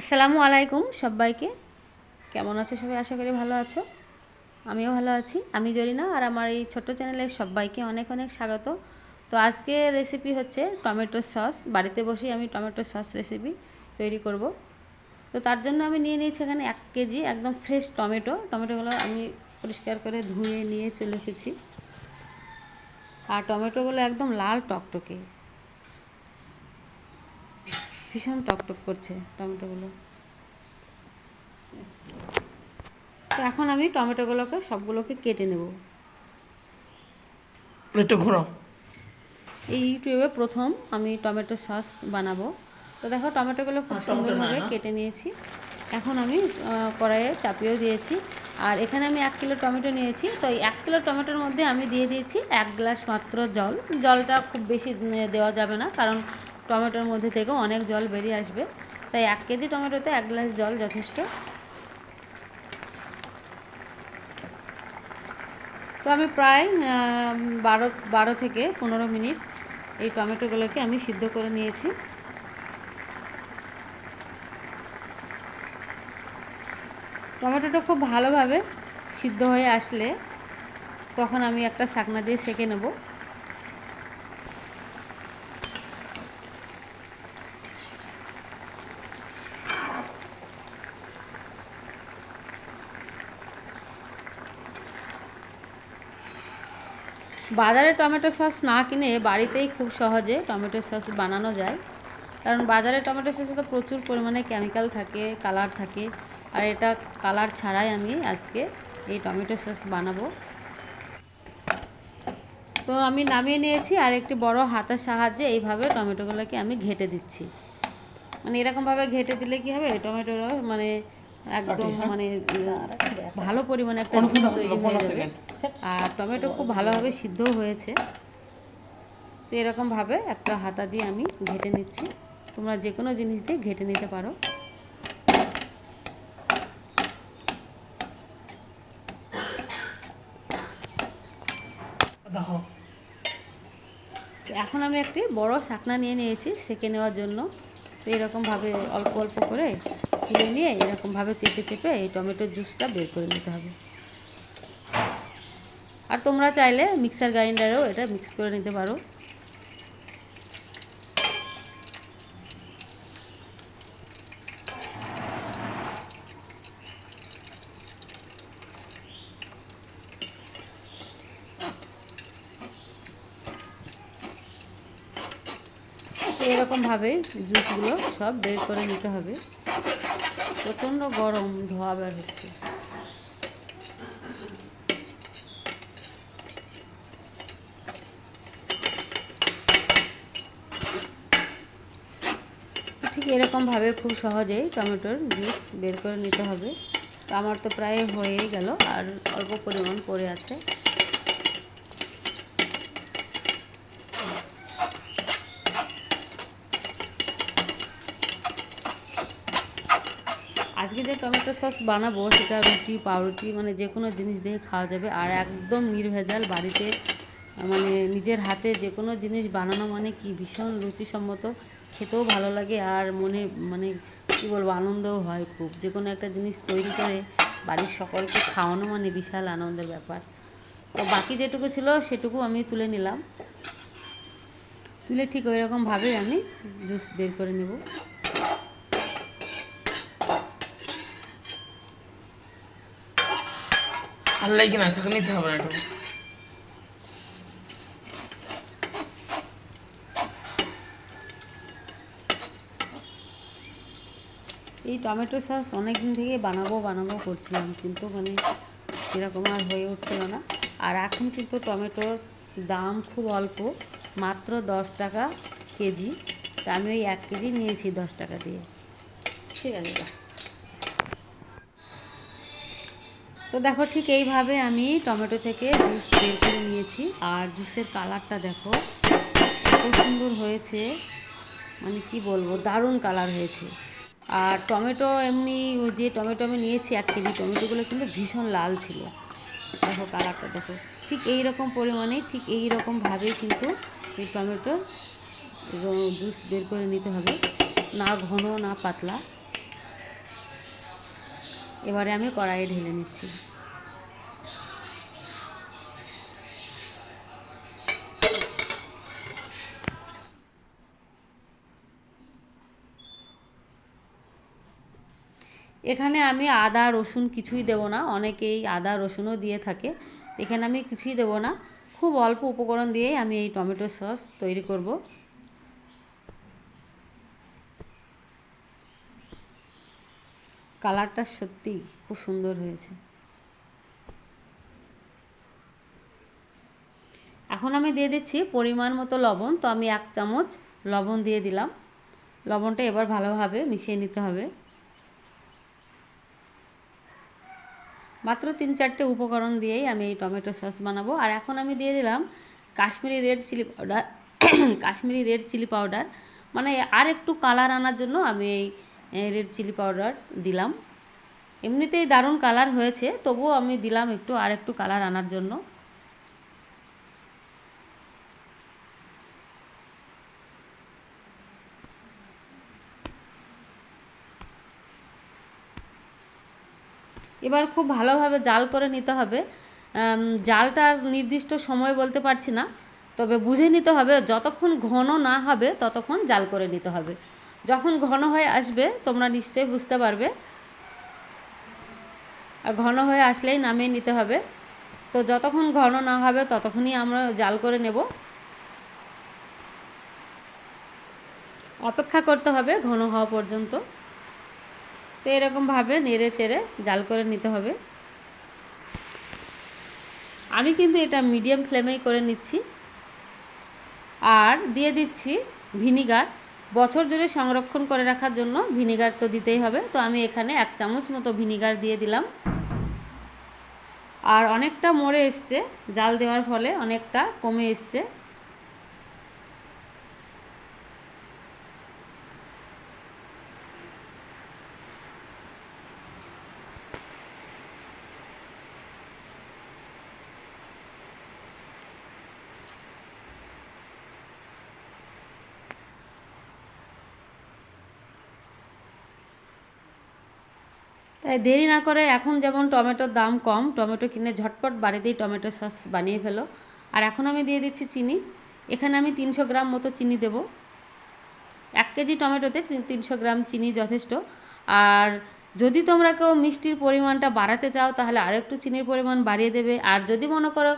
আসসালামু আলাইকুম সবাইকে। কেমন আছো সবাই? আশা করি ভালো আছো। আমিও ভালো আছি। আমি জরিনা আর আমার এই ছোট্ট চ্যানেলে সবাইকে অনেক অনেক স্বাগত। তো আজকে রেসিপি হচ্ছে টমেটো সস। বাড়িতে বসেই আমি টমেটো সস রেসিপি তৈরি করব। তো তার জন্য আমি নিয়ে নিয়েছি এখানে এক কেজি একদম ফ্রেশ টমেটো। টমেটোগুলো আমি পরিষ্কার করে ধুয়ে নিয়ে চলে এসেছি। আর টমেটোগুলো একদম লাল টকটকে। ভীষণ টকটক করছে টমেটোগুলো। তো এখন আমি টমেটোগুলোকে সবগুলোকে কেটে নেব। একটু ঘোরাও। এই ইউটিউবে প্রথম আমি টমেটো সস বানাবো। তো দেখো টমেটোগুলো খুব সুন্দরভাবে কেটে নিয়েছি। এখন আমি কড়াইয়ে চাপিয়েও দিয়েছি। আর এখানে আমি এক কিলো টমেটো নিয়েছি। তো এই এক কিলো টমেটোর মধ্যে আমি দিয়ে দিয়েছি এক গ্লাস মাত্র জল। জলটা খুব বেশি দেওয়া যাবে না। কারণ টমেটোর মধ্যে থেকেও অনেক জল বেরিয়ে আসবে। তাই এক কেজি টমেটোতে এক গ্লাস জল যথেষ্ট। তো আমি প্রায় বারো বারো থেকে পনেরো মিনিট এই টমেটোগুলোকে আমি সিদ্ধ করে নিয়েছি। টমেটোটা খুব ভালোভাবে সিদ্ধ হয়ে আসলে তখন আমি একটা শাকনা দিয়ে সেঁকে নেব। বাজারে টমেটো সস না কিনে বাড়িতেই খুব সহজে টমেটো সস বানানো যায়। কারণ বাজারে টমেটো সসে তো প্রচুর পরিমাণে কেমিক্যাল থাকে কালার থাকে। আর এটা কালার ছাড়াই আমি আজকে এই টমেটো সস বানাবো। তো আমি নামিয়ে নিয়েছি আর একটি বড় হাতের সাহায্যে এইভাবে টমেটোগুলোকে আমি ঘেটে দিচ্ছি। মানে এরকমভাবে ঘেটে দিলে কি হবে? টমেটোর মানে একদম মানে ভালো পরিমাণে একটা জুস তৈরি হয়ে যাবে। আর টমেটো খুব ভালোভাবে সিদ্ধও হয়েছে। তো এরকমভাবে একটা হাতা দিয়ে আমি ঘেটে নিচ্ছি। তোমরা যে কোনো জিনিস দিয়ে ঘেটে নিতে পারো। এখন আমি একটি বড় শাকনা নিয়ে নিয়েছি সেকে নেওয়ার জন্য। তো এরকমভাবে অল্প অল্প করে তুলে নিয়ে এরকমভাবে চেপে চেপে এই টমেটোর জুসটা বের করে নিতে হবে। আর তোমরা চাইলে মিক্সার গ্রাইন্ডারেও এটা মিক্স করে নিতে পারো। এরকমভাবে জুসগুলো সব বের করে নিতে হবে। প্রচণ্ড গরম, ধোয়া বের হচ্ছে। ঠিক এরকমভাবে খুব সহজেই টমেটোর জুস বের করে নিতে হবে। আমার তো প্রায় হয়েই গেল, আর অল্প পরিমাণ পড়ে আছে আজকে যে টমেটো সস বানাবো সেটা রুটি, পাউরুটি মানে যে কোনো জিনিস দিয়ে খাওয়া যাবে। আর একদম নির্ভেজাল বাড়িতে মানে নিজের হাতে যে কোনো জিনিস বানানো মানে কি? ভীষণ রুচিসম্মত, খেতেও ভালো লাগে আর মনে মানে কী বলব, আনন্দও হয় খুব। যে কোনো একটা জিনিস তৈরি করে বাড়ির সকলকে খাওয়ানো মানে বিশাল আনন্দের ব্যাপার। তো বাকি যেটুকু ছিল সেটুকু আমি তুলে নিলাম। তুলে ঠিক ওই রকমভাবেই আমি জুস বের করে নেব। আর লাগে না তোকে নিতে হবে একটু। এই টমেটো সস অনেক দিন থেকে বানাবো বানাবো করছিলাম, কিন্তু মানে সেরকম আর হয়ে উঠছিল না। আর এখন কিন্তু টমেটোর দাম খুব অল্প, মাত্র দশ টাকা কেজি। তা আমি ওই এক কেজি নিয়েছি দশ টাকা দিয়ে। ঠিক আছে তো দেখো ঠিক এইভাবে আমি টমেটো থেকে জুস বের করে নিয়েছি। আর জুসের কালারটা দেখো এত সুন্দর হয়েছে। মানে কি বলব, দারুণ কালার হয়েছে। আর টমেটো এমনি, ওই যে টমেটো আমি নিয়েছি এক কেজি, টমেটোগুলো কিন্তু ভীষণ লাল ছিল। দেখো কালারটা, দেখো। ঠিক এই রকম পরিমাণে, ঠিক এই রকমভাবেই কিন্তু এই টমেটো জুস বের করে নিতে হবে। না ঘন, না পাতলা। এবারে আমি কড়াইয়ে ঢেলে নিচ্ছি। এখানে আমি আদা, রসুন কিছুই দেবো না, অনেকেই আদা, রসুনও দিয়ে থাকে। এখানে আমি কিছুই দেবো না, খুব অল্প উপকরণ দিয়েই আমি এই টমেটো সস তৈরি করব। কালারটা সত্যি খুব সুন্দর হয়েছে। এখন আমি দিয়ে দিচ্ছি পরিমাণ মতো লবণ, তো আমি এক চামচ লবণ দিয়ে দিলাম। লবণটা এবার ভালোভাবে মিশিয়ে নিতে হবে। মাত্র তিন চারটে উপকরণ দিয়েই আমি এই টমেটো সস বানাবো। আর এখন আমি দিয়ে দিলাম Kashmiri red chilli powder. Kashmiri red chilli powder. মানে আর একটু কালার আনার জন্য আমি এই রেড চিলি পাউডার দিলাম। এমনিতেই দারুণ কালার হয়েছে, তবুও আমি দিলাম একটু আর একটু কালার আনার জন্য। এবার খুব ভালোভাবে জাল করে নিতে হবে। জালটার নির্দিষ্ট সময় বলতে পারছি না, তবে বুঝে নিতে হবে, যতক্ষণ ঘন না হবে ততক্ষণ জাল করে নিতে হবে। যখন ঘন হয়ে আসবে, তোমরা নিশ্চয়ই বুঝতে পারবে। আর ঘন হয়ে আসলেই নামিয়ে নিতে হবে। তো যতক্ষণ ঘন না হবে, ততক্ষণই আমরা জাল করে নেব। অপেক্ষা করতে হবে ঘন হওয়া পর্যন্ত। তো এরকমভাবে নেড়ে চেড়ে জাল করে নিতে হবে। আমি কিন্তু এটা মিডিয়াম ফ্লেমেই করে নিচ্ছি। আর দিয়ে দিচ্ছি ভিনিগার। বছর জুড়ে সংরক্ষণ করে রাখার জন্য ভিনিগার তো দিতেই হবে। তো আমি এখানে এক চামচ মতো ভিনিগার দিয়ে দিলাম। আর অনেকটা মরে এসছে, জাল দেওয়ার ফলে অনেকটা কমে এসছে। তাই দেরি না করে এখন যেমন টমেটোর দাম কম, টমেটো কিনে ঝটপট বাড়িতেই টমেটো সস বানিয়ে ফেলো। আর এখন আমি দিয়ে দিচ্ছি চিনি। এখানে আমি তিনশো গ্রাম মতো চিনি দেব। এক কেজি টমেটোতে তিনশো গ্রাম চিনি যথেষ্ট। আর যদি তোমরা কেউ মিষ্টির পরিমাণটা বাড়াতে চাও, তাহলে আরও একটু চিনির পরিমাণ বাড়িয়ে দেবে। আর যদি মনে করো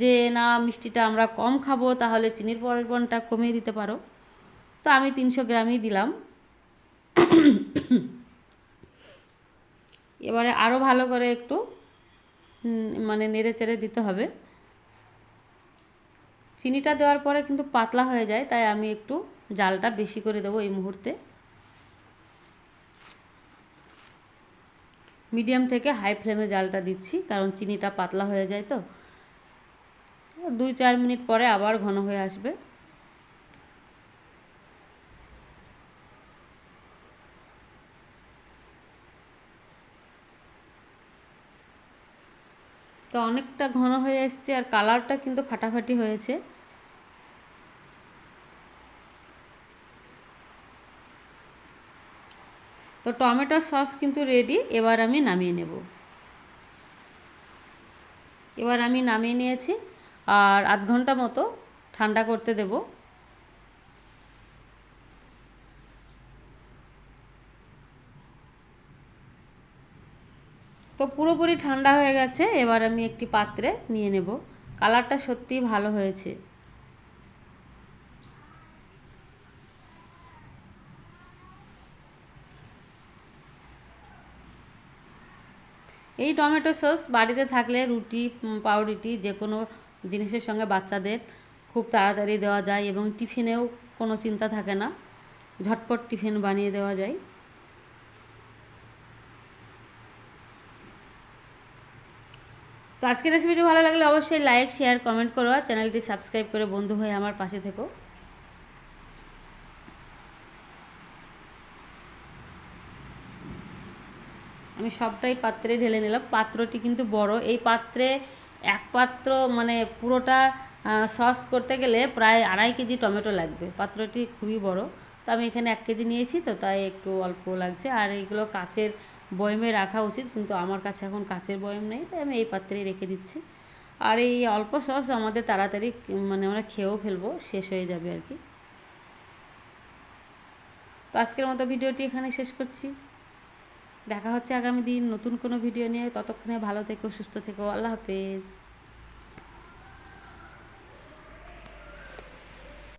যে, না, মিষ্টিটা আমরা কম খাব তাহলে চিনির পরিমাণটা কমিয়ে দিতে পারো। তো আমি তিনশো গ্রামই দিলাম। এবারে আরও ভালো করে একটু মানে নেড়ে চেড়ে দিতে হবে। চিনিটা দেওয়ার পরে কিন্তু পাতলা হয়ে যায়, তাই আমি একটু জালটা বেশি করে দেবো এই মুহূর্তে। মিডিয়াম থেকে হাই ফ্লেমে জালটা দিচ্ছি, কারণ চিনিটা পাতলা হয়ে যায় তো। দুই চার মিনিট পরে আবার ঘন হয়ে আসবে। তো অনেকটা ঘন হয়ে এসছে আর কালারটা কিন্তু ফাটাফাটি হয়েছে। তো টমেটো সস কিন্তু রেডি এবার আমি নামিয়ে নেব। এবার আমি নামিয়ে নিয়েছি আর আধ ঘণ্টা মতো ঠান্ডা করতে দেব। তো পুরোপুরি ঠান্ডা হয়ে গেছে, এবার আমি একটি পাত্রে নিয়ে নেব। কালারটা সত্যিই ভালো হয়েছে। এই টমেটো সস বাড়িতে থাকলে রুটি পাউরুটি যে কোনো জিনিসের সঙ্গে বাচ্চাদের খুব তাড়াতাড়ি দেওয়া যায় এবং টিফিনেও কোনো চিন্তা থাকে না। ঝটপট টিফিন বানিয়ে দেওয়া যায়। তো আজকের রেসিপিটি ভালো লাগলে অবশ্যই লাইক শেয়ার কমেন্ট করো আর চ্যানেলটি সাবস্ক্রাইব করে বন্ধু হয়ে আমার পাশে থেকো। আমি সবটাই পাত্রে ঢেলে নিলাম। পাত্রটি কিন্তু বড়। এই পাত্রে এক পাত্র মানে পুরোটা সস করতে গেলে প্রায় আড়াই কেজি টমেটো লাগবে। পাত্রটি খুবই বড়। তো আমি এখানে এক কেজি নিয়েছি, তো তাই একটু অল্প লাগছে। আর এইগুলো কাচের বয়মে রাখা উচিত, কিন্তু আমার কাছে এখন কাচের বয়ম নেই, তাই আমি এই পাত্রেই রেখে দিচ্ছি। আর এই অল্প সস আমাদের তাড়াতাড়ি মানে আমরা খেয়েও ফেলব, শেষ হয়ে যাবে আর কি। তো আজকের মতো ভিডিওটি এখানে শেষ করছি। দেখা হচ্ছে আগামী দিন নতুন কোনো ভিডিও নিয়ে, ততক্ষণে ভালো থেকো, সুস্থ থেকো, আল্লাহ হাফেজ।